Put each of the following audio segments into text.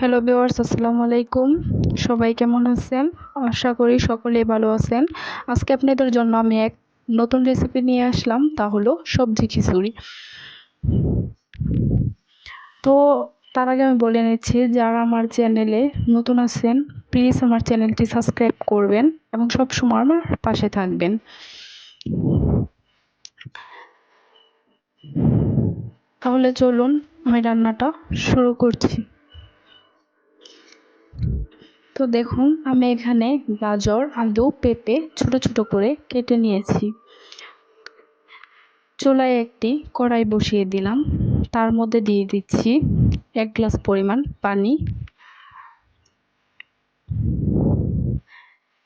Hello viewers আসসালামু আলাইকুম। সবাই কেমন আছেন? আশা করি সকলেই ভালো আছেন। আজকে আপনাদের জন্য আমি এক নতুন রেসিপি নিয়ে আসলাম, তা হলো সবজি খিচুড়ি। তো তার আগে আমি বলে নিচ্ছি, যারা আমার চ্যানেলে নতুন আছেন প্লিজ আমার চ্যানেলটি সাবস্ক্রাইব করবেন এবং সবসময় আমার পাশে থাকবেন। তাহলে চলুন, আমি রান্নাটা শুরু করছি। তো দেখুন, আমি এখানে গাজর, আলু, পেঁপে ছোট ছোট করে কেটে নিয়েছি। চুলায় একটি কড়াই বসিয়ে দিলাম। তার মধ্যে দিয়ে দিচ্ছি এক গ্লাস পরিমাণ পানি।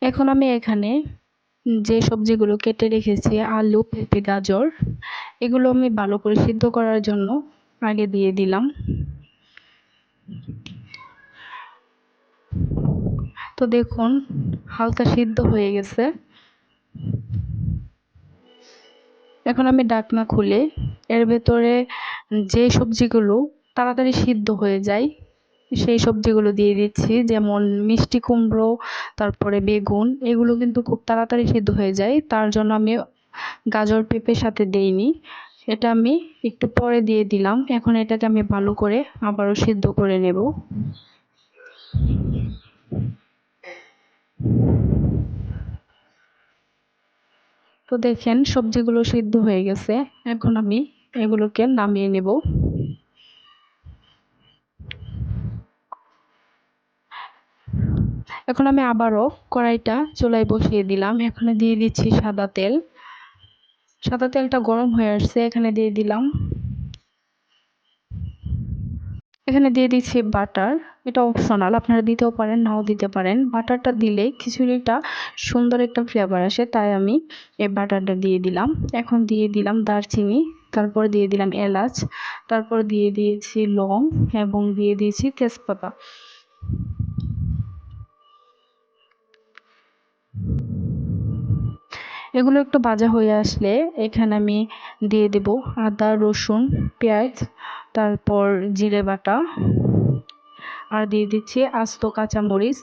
এখন আমি এখানে যে সবজিগুলো কেটে রেখেছি, আলু, পেঁপে, গাজর, এগুলো আমি ভালো করে সিদ্ধ করার জন্য আগে দিয়ে দিলাম। তো দেখুন, হালকা সিদ্ধ হয়ে গেছে। এখন আমি ডাকনা খুলে, এর ভেতরে যে সবজিগুলো তাড়াতাড়ি সিদ্ধ হয়ে যায়, সেই সবজিগুলো দিয়ে দিচ্ছি, যেমন মিষ্টি কুমড়ো, তারপরে বেগুন, এগুলো কিন্তু খুব তাড়াতাড়ি সিদ্ধ হয়ে যায়। তার জন্য আমি গাজর পেঁপের সাথে দেইনি। এটা আমি একটু পরে দিয়ে দিলাম। এখন এটাকে আমি ভালো করে আবারও সিদ্ধ করে নেব। তো দেখেন সবজিগুলো সিদ্ধ হয়ে গেছে। এখন আমি এগুলোকে নামিয়ে নেব। এখন আমি আবারও কড়াইটা চুলায় বসিয়ে দিলাম। এখানে দিয়ে দিচ্ছি সাদা তেল। সাদা তেলটা গরম হয়ে আসছে, এখানে দিয়ে দিলাম এখানে দিয়ে দিচ্ছি বাটার। এটা অপশনাল আপনারা দিতেও পারেন, নাও দিতে পারেন। বাটারটা দিলে খিচুড়িটা সুন্দর একটা ফ্লেভার আসে, তাই আমি এই বাটারটা দিয়ে দিলাম। এখন দিয়ে দিলাম দারচিনি, তারপর দিয়ে দিলাম এলাচ, তারপর দিয়ে দিয়েছি লং এবং দিয়ে দিয়েছি তেজপাতা। এগুলো একটু ভাজা হয়ে আসলে এখানে আমি দিয়ে দেব আদা, রসুন, পেঁয়াজ তারপর জিরে বাটা আর দিয়ে দিচ্ছি আস্ত কাঁচামরিচ।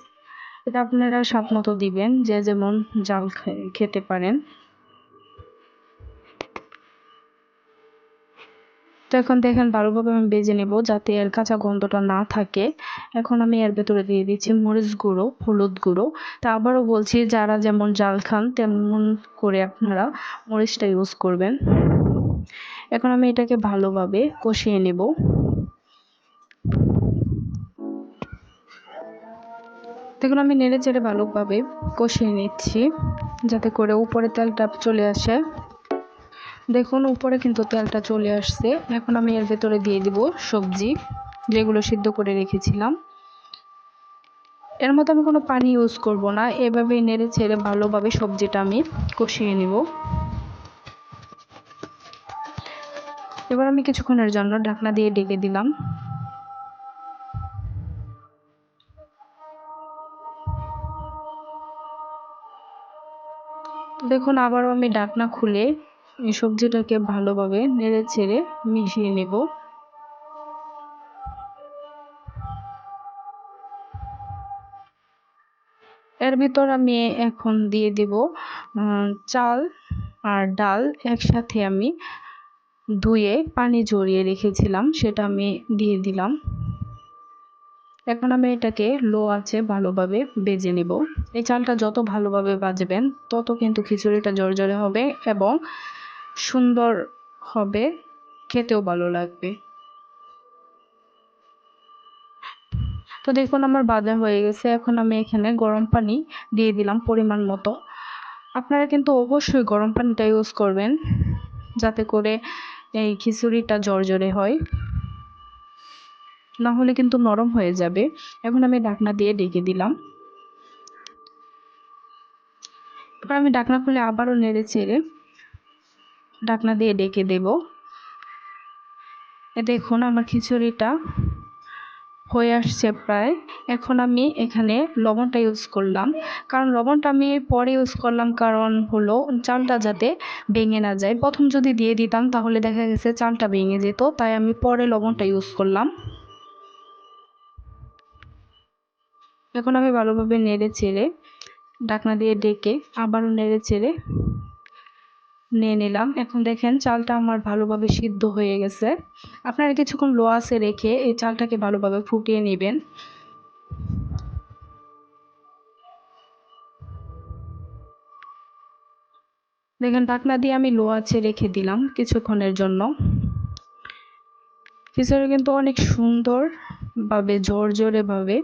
এটা আপনারা স্বাদ মতো দিবেন, যে যেমন জাল খেতে পারেন। তো এখন দেখেন ভালোভাবে আমি বেজে নেব যাতে এর কাঁচা গন্ধটা না থাকে। এখন আমি এর ভেতরে দিয়ে দিচ্ছি মরিচ গুঁড়ো, হলুদ গুঁড়ো। তা আবারও বলছি, যারা যেমন জাল খান, তেমন করে আপনারা মরিচটা ইউজ করবেন। এখন আমি এটাকে ভালোভাবে কষিয়ে নেব। দেখুন, আমি নেড়ে চেড়ে ভালোভাবে কষিয়ে নিচ্ছি যাতে করে উপরে তেলটা চলে আসে। দেখুন, উপরে কিন্তু তেলটা চলে আসছে। এখন আমি এর ভেতরে দিয়ে দিব সবজি, যেগুলো সিদ্ধ করে রেখেছিলাম। এর মধ্যে আমি কোনো পানি ইউজ করব না। এভাবেই নেড়ে ছেড়ে ভালোভাবে সবজিটা আমি কষিয়ে নিব। এবার আমি কিছুক্ষণের জন্য ঢাকনা দিয়ে ডেকে দিলাম। দেখুন, আবারও আমি ঢাকনা খুলে এই সবজিটাকে ভালোভাবে নেড়ে ছেড়ে মিশিয়ে নেব। এর ভিতর আমি এখন দিয়ে দেব চাল আর ডাল একসাথে আমি ধুয়ে পানি জড়িয়ে রেখেছিলাম, সেটা আমি দিয়ে দিলাম। এখন আমি এটাকে লো আছে ভালোভাবে বেজে নেব। এই চালটা যত ভালোভাবে বাজবেন, তত কিন্তু খিচুড়িটা জর্জরে হবে এবং সুন্দর হবে, খেতেও ভালো লাগবে। তো দেখুন, আমার বাজা হয়ে গেছে। এখন আমি এখানে গরম পানি দিয়ে দিলাম পরিমাণ মতো। আপনারা কিন্তু অবশ্যই গরম পানিটা ইউজ করবেন, যাতে করে এই খিচুড়িটা জর্জরে হয়। না হলে কিন্তু নরম হয়ে যাবে। এখন আমি ডাকনা দিয়ে ডেকে দিলাম। এবার আমি ডাকনা খুলে আবারও নেড়ে চেড়ে ডাকনা দিয়ে ডেকে দেব। দেখুন আমার খিচুড়িটা হয়ে আসছে প্রায়। এখন আমি এখানে লবণটা ইউজ করলাম। কারণ লবণটা আমি পরে ইউজ করলাম কারণ হলো চালটা যাতে ভেঙে না যায়। প্রথম যদি দিয়ে দিতাম তাহলে দেখা গেছে চালটা ভেঙে যেত, তাই আমি পরে লবণটা ইউজ করলাম। এখন আমি ভালোভাবে নেড়ে চেড়ে ঢাকনা দিয়ে ডেকে আবারও নেড়ে চেড়ে নিয়ে নিলাম। এখন দেখেন চালটা আমার ভালোভাবে সিদ্ধ হয়ে গেছে। আপনারা কিছুক্ষণ লো রেখে এই চালটাকে ভালোভাবে ফুটিয়ে নেবেন। দেখেন ঢাকনা দিয়ে আমি লো আছে রেখে দিলাম কিছুক্ষণের জন্য। খিচুড়ি কিন্তু অনেক সুন্দর ভাবে জোরে ভাবে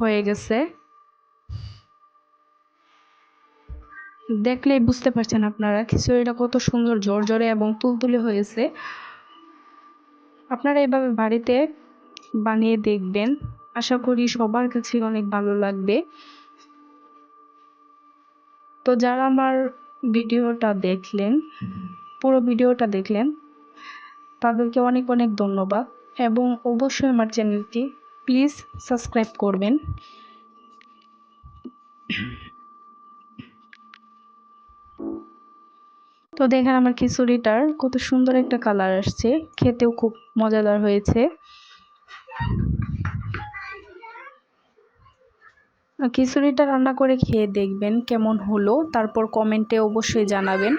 হয়ে গেছে। দেখলেই বুঝতে পারছেন আপনারা, খিচুড়িটা কত সুন্দর ঝরঝরে এবং তুলতুলে হয়েছে। আপনারা এভাবে বাড়িতে বানিয়ে দেখবেন। আশা করি সবার কাছে অনেক ভালো লাগবে। তো যারা আমার ভিডিওটা দেখলেন, পুরো ভিডিওটা দেখলেন, তাদেরকে অনেক অনেক ধন্যবাদ এবং অবশ্যই আমার চ্যানেলটি প্লিজ সাবস্ক্রাইব করবেন। তো দেখেন আমার খিচুড়িটার কত সুন্দর একটা কালার আসছে। খেতেও খুব মজাদার হয়েছে। খিচুড়িটা রান্না করে খেয়ে দেখবেন কেমন হলো, তারপর কমেন্টে অবশ্যই জানাবেন।